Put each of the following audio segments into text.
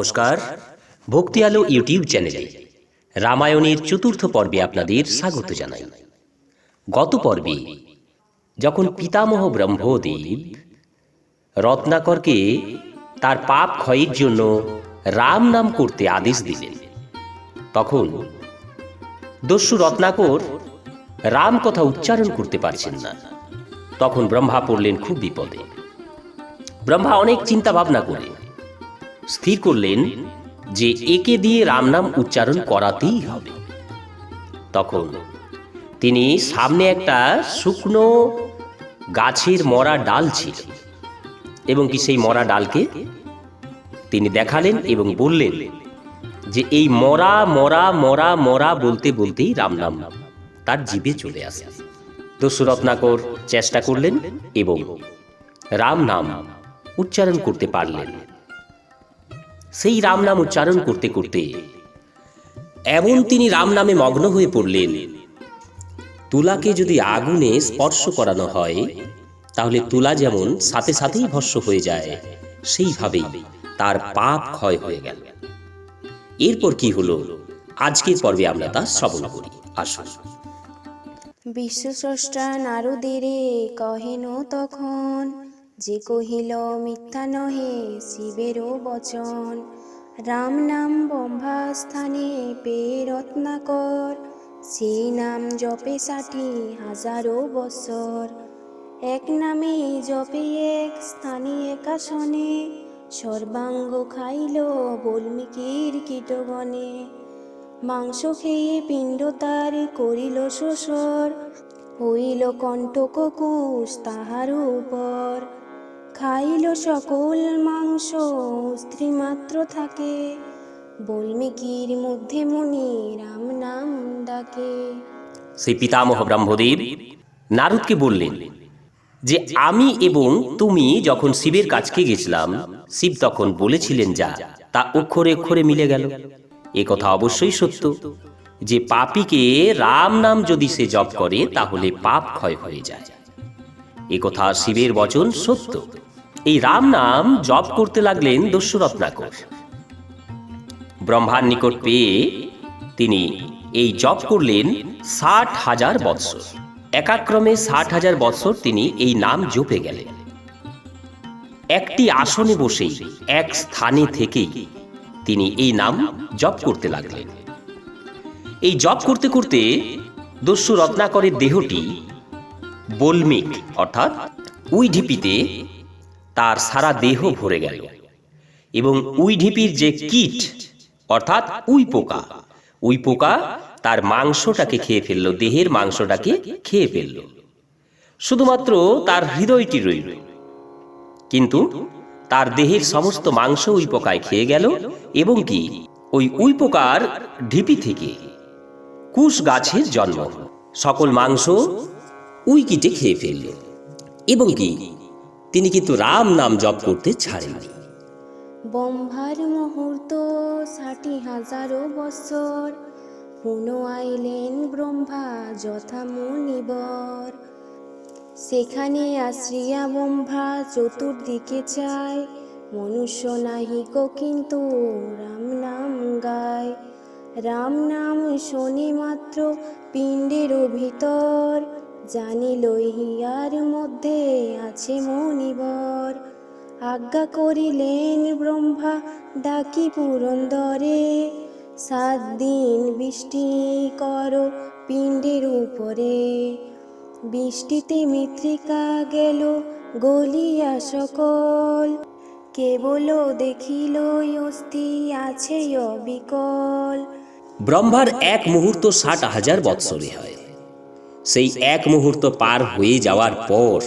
নমস্কার ভক্তি আলো ইউটিউব চ্যানেলে রামায়ণের চতুর্থ পর্বে আপনাদের স্বাগত জানাই। গত পর্বে যখন পিতামহ ব্রহ্মদেব রত্নাকরকে তার পাপ ক্ষয়ের জন্য রাম নাম করতে আদেশ দিলেন, তখন দস্যু রত্নাকর রাম কথা উচ্চারণ করতে পারছেন না। তখন ব্রহ্মা পড়লেন খুব বিপদে। ব্রহ্মা অনেক চিন্তা ভাবনা করে স্থির করলেন যে একে দিয়ে রাম নাম উচ্চারণ করাতেই হবে। তখন তিনি সামনে একটা শুকনো গাছের মরা ডাল ছিল এবং কি সেই মরা ডালকে তিনি দেখালেন এবং বললেন যে এই মরা মরা মরা মরা বলতে বলতেই রাম নাম তার জীবে চলে আসে। দস্যুরত্নাকর চেষ্টা করলেন এবং রাম নাম উচ্চারণ করতে পারলেন। সেই রাম নাম উচ্চারণ করতে করতে এমন তিনি রাম নামে মগ্ন হয়ে পড়লেন। তুলাকে যদি আগুনে স্পর্শ করানো হয়, তাহলে তুলা যেমন সাথে সাথেই ভস্য হয়ে যায়, সেইভাবেই তার পাপ ক্ষয় হয়ে গেল। এরপর কি হলো? আজকের পর্বে আমরা তা শ্রবণ করি। আসুন। বিশ্বস্রষ্টা নারদেরে কহেন তখন যে কহিল, মিথ্যা নহে, শিবেরও বচন। রাম নাম ব্রহ্মা স্থানে পেয়ে রত্নাকর। সেই নাম জপে ষাটি হাজারো বছর। এক নামে জপে এক, স্থানে একাশনে সর্বাঙ্গ খাইল বল্মিকির কীটগণে। মাংস খেয়ে পিণ্ড তার করিল শোষর। হইল কণ্টক কুশ তাহার উপর। খাইল সকল মাংস, স্ত্রী মাত্র থাকে। বল্মিকির মধ্যে মুনি রাম নাম ডাকে। সেই পিতামহ ব্রহ্মদেব নারদকে বললেন, যে আমি এবং তুমি যখন শিবের কাছকে গেছিলাম, শিব তখন বলেছিলেন যা, তা অক্ষরে অক্ষরে মিলে গেল। এ কথা অবশ্যই সত্য। যে পাপীকে রাম নাম যদি সে জপ করে, তাহলে পাপ ক্ষয় হয়ে যায়। এ কথা শিবের বচন সত্য। এই রাম নাম জপ করতে লাগলেন দস্যুরত্নাকর। ব্রহ্মার নিকট পেয়ে তিনি এই জপ করলেন ষাট হাজার বৎসর। একাক্রমে ষাট হাজার বৎসর তিনি এই নাম জপে গেলেন। একটি আসনে বসেই, এক স্থানে থেকেই তিনি এই নাম জপ করতে লাগলেন। এই জপ করতে করতে দস্যু রত্নাকরের দেহটি বল্মিক, অর্থাৎ উই ঢিপিতে তার সারা দেহ ভরে গেল। এবং উই ঢিপির যে কীট, অর্থাৎ উই পোকা উই পোকা তার মাংসটাকে খেয়ে ফেলল, দেহের মাংসটাকে খেয়ে ফেলল। শুধুমাত্র তার হৃদয়টি রইল। কিন্তু তার দেহের সমস্ত মাংস উই পোকায় খেয়ে গেল এবং কি, ওই উই পোকার ঢিপি থেকে কুশ গাছের জন্ম। সকল মাংস উই কিটে খেয়ে ফেলল। এবং কি তিনি কিন্তু রাম নাম জপ করতে ছাড়েননি। ব্রহ্মার মুহূর্ত ষাটি হাজারো বছর পুনঃ আইলেন ব্রহ্মা যথা মুনিবর। সেখানে আশ্রিয়া ব্রহ্মা চতুর্দিকে চায়। মনুষ্য নাহিক কিন্তু রাম নাম গায়। রাম নাম শোনে মাত্র পিণ্ডের ভিতর। জানিল হিয়ার মধ্যে আছে মনিবর আজ্ঞা করিলেন ব্রহ্মা, ডাকি পুরন্দরে, সাত দিন বৃষ্টি কর পিণ্ডের উপরে। বৃষ্টিতে মৃত্তিকা গেল, গলিয়া সকল। কেবল দেখিল অস্থি আছে অবিকল। ব্রহ্মার এক মুহূর্ত ষাট হাজার বৎসরে হয়। সেই এক মুহূর্ত পার হয়ে যাওয়ার পর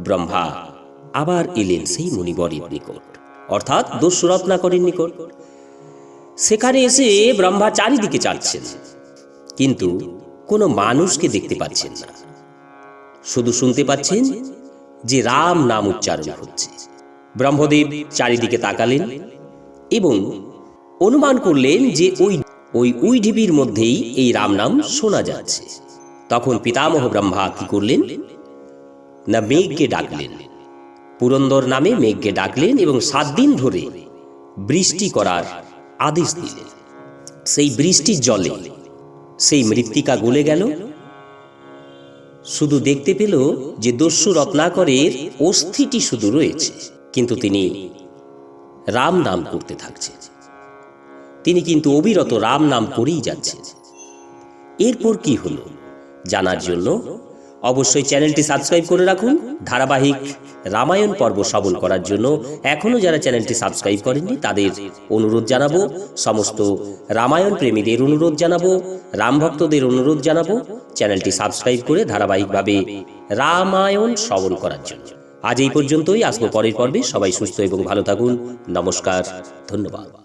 ব্রহ্মা আবার এলেন সেই মুনিবরের নিকট। অর্থাৎ দস্যুরত্নাকরের নিকট। সেখানে এসে ব্রহ্মা চারিদিকে চাচ্ছেন। কিন্তু কোনো মানুষকে দেখতে পাচ্ছেন না। শুধু শুনতে পাচ্ছেন যে রাম নাম উচ্চারণ হচ্ছে। ব্রহ্মদেব চারিদিকে তাকালেন এবং অনুমান করলেন যে ওই ওই উই ঢিবির মধ্যেই এই রাম নাম শোনা যাচ্ছে। তখন পিতামহ ব্রহ্মা কি করলেন? না মেঘকে ডাকলেন। পুরন্দর নামে মেঘকে ডাকলেন এবং সাত দিন ধরে বৃষ্টি করার আদেশ দিলেন। সেই বৃষ্টির জলে সেই মৃত্তিকা গলে গেল। শুধু দেখতে পেল যে দস্যু রত্নাকরের অস্থিটি শুধু রয়েছে, কিন্তু তিনি রাম নাম করতে থাকছেন। তিনি কিন্তু অবিরত রাম নাম করেই যাচ্ছেন। এরপর কি হলো? জানার জন্য অবশ্যই চ্যানেলটি সাবস্ক্রাইব করে রাখুন। ধারাবাহিক রামায়ণ পর্ব শ্রবণ করার জন্য এখনও যারা চ্যানেলটি সাবস্ক্রাইব করেননি, তাদের অনুরোধ জানাব, সমস্ত রামায়ণ প্রেমীদের অনুরোধ জানাব, রাম ভক্তদের অনুরোধ জানাব, চ্যানেলটি সাবস্ক্রাইব করে ধারাবাহিকভাবে রামায়ণ শ্রবণ করার জন্য। আজ এই পর্যন্তই, আসব পরের পর্বে। সবাই সুস্থ এবং ভালো থাকুন। নমস্কার, ধন্যবাদ।